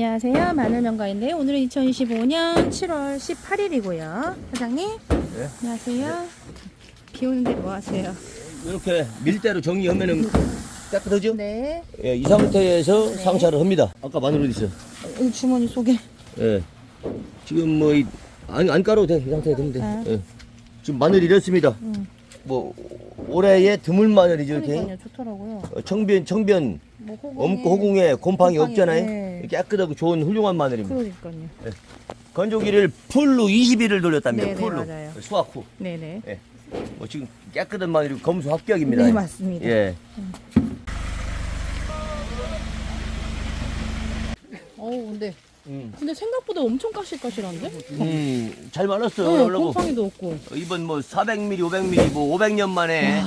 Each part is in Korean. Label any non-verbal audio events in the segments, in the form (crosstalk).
안녕하세요. 마늘명가인데 오늘은 2025년 7월 18일이고요. 사장님. 네. 안녕하세요. 비 오는데 뭐 하세요? 이렇게 밀대로 정리하면은 깨끗하죠? 네. 예, 이 상태에서 네. 상차를 합니다. 아까 마늘 어디 있어? 이 주머니 속에. 예. 지금 뭐, 이, 안, 안 깔아도 돼. 이 상태에 되면 돼. 아. 예. 지금 마늘이 이렇습니다. 음. 뭐, 올해의 드물 마늘이죠, 이렇게. 그러니까요. 좋더라고요. 어, 청변, 청변, 뭐 호공에- 엄고 호궁에 곰팡이 곰팡이, 없잖아요. 네. 깨끗하고 좋은 훌륭한 마늘입니다. 그러니까요. 건조기를 풀로 20일을 돌렸답니다. 네, 네, 풀로. 맞아요. 수확 후. 네네. 뭐 지금 깨끗한 마늘이 검수 합격입니다. 네, 맞습니다. 예. 어우, 근데 음. 근데 생각보다 엄청 까실까실한데? 음, 잘 말랐어요. 네. 곰팡이도 없고. 어, 이번 뭐 400mm, 500mm, 뭐 500년 만에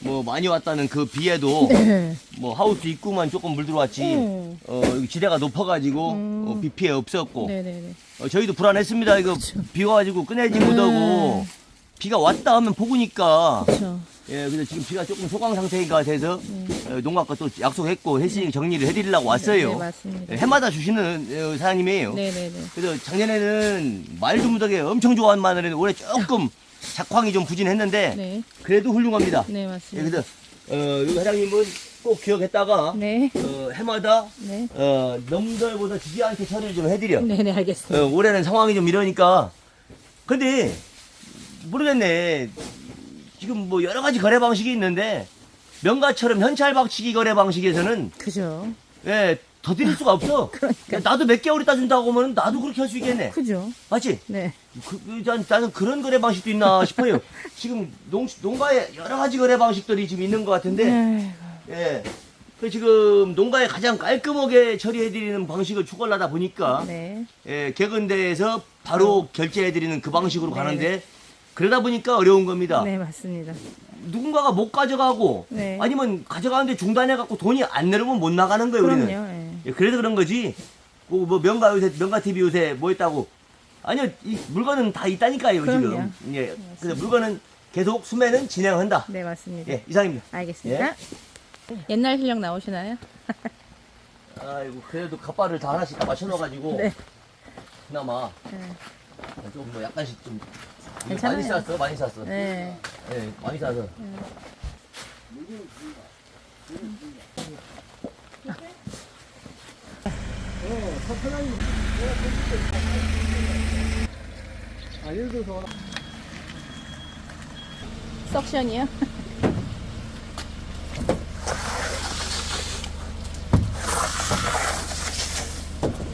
뭐 많이 왔다는 그 비에도 네. 뭐 하우스 입구만 조금 물 들어왔지. 음. 어, 여기 지대가 높아가지고 음. 어, 비 피해 없었고. 네네네. 어, 저희도 불안했습니다. 이거 비 와가지고 꺼내지 못하고 비가 왔다 하면 복으니까. 그렇죠. 예, 그래서 지금 비가 조금 소강 상태인 것 같아서 어, 농가과 또 약속했고 했으니 정리를 해드리려고 왔어요. 네, 맞습니다. 예, 해마다 주시는 어, 사장님이에요. 네네네. 그래서 작년에는 말도 못하게 엄청 좋아한 마늘은 올해 조금 작황이 좀 부진했는데 네. 그래도 훌륭합니다. 네, 예, 맞습니다. 그래서 어, 여기 사장님은 꼭 기억했다가 네. 어, 해마다 네. 어, 넘들보다 지지 않게 처리를 좀 해드려. 네네, 알겠습니다. 어, 올해는 상황이 좀 이러니까 근데 모르겠네. 지금 뭐 여러 가지 거래 방식이 있는데 명가처럼 현찰 박치기 거래 방식에서는 그죠. 예, 더 드릴 수가 없어. (laughs) 그러니까. 나도 몇 개월 있다 준다고 하면 나도 그렇게 할 수 있겠네. 그죠. 맞지? 네. 그, 그, 난, 나는 그런 거래 방식도 있나 싶어요. (laughs) 지금 농, 농가에 여러 가지 거래 방식들이 지금 있는 것 같은데, 아이고. 예. 그 지금 농가에 가장 깔끔하게 처리해드리는 방식을 추구하다 보니까, 네. 예, 개근대에서 바로 결제해드리는 그 방식으로 네. 가는데, 그러다 보니까 어려운 겁니다. 네, 맞습니다. 누군가가 못 가져가고, 네. 아니면 가져가는데 중단해 갖고 돈이 안 내려면 못 나가는 거예요, 우리는. 그럼요. 예. 예, 그래서 그런 거지. 뭐, 뭐 명가 요새 명가 TV 요새 뭐 했다고? 아니요, 이 물건은 다 있다니까요 그럼요. 지금. 예, 그래서 물건은 계속 수매는 진행한다. 네, 맞습니다. 예, 이상입니다. 알겠습니다. 옛날 실력 나오시나요? (laughs) 아이고 그래도 갓바를 다 하나씩 다 맞춰놔가지고 네. 그나마 네. 좀뭐 약간씩 좀 괜찮아요. 많이 쌌어, 많이 쌌어. 네. 예, 많이 싸서. 석션이요?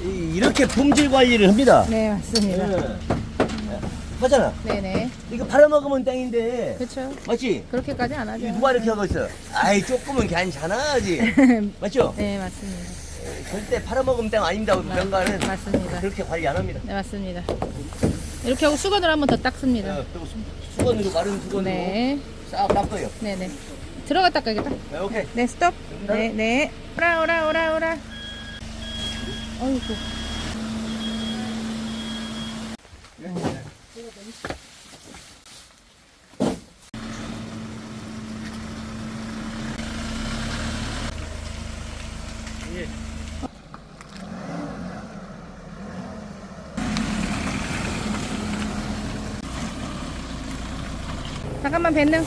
이- 이렇게 품질 관리를 합니다. 네, 맞습니다. 예. 하잖아. 네네. 이거 팔아먹으면 땡인데. 그렇죠. 맞지? 그렇게까지 안 하죠. 이 누가 이렇게 하고 있어? 아이 조금은 괜찮아지. (laughs) 맞죠? 네, 맞습니다. 절대 팔아먹으면 땡 아닙니다. 명가는 맞습니다. 그렇게 관리 안 합니다. 네, 맞습니다. 이렇게 하고 수건을 한 번 더 닦습니다. 어, 그리고 수- 수건으로 마른 수건으로 네. 싹 닦아요. 네네. 들어갔다 가겠다. 네, 오케이. 네, 스톱. 네, 네. 오라, 오라, 오라, 오라. 어이구. 잠깐만 뱉는.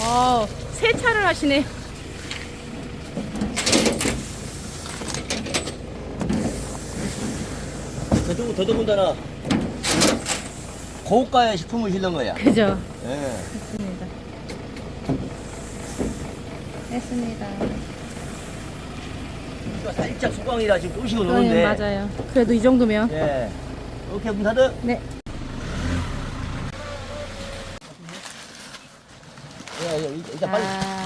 와, 세차를 하시네. 저쪽은 더더군다나 고가의 식품을 실는 거야. 그죠? 예. 했습니다. 이거 살짝 소강이라 지금 쏘시고 네, 노는데. 맞아요. 그래도 이 정도면. 예. 오케이, 문 닫아. 네. 예, 예, 일단 빨리. 아,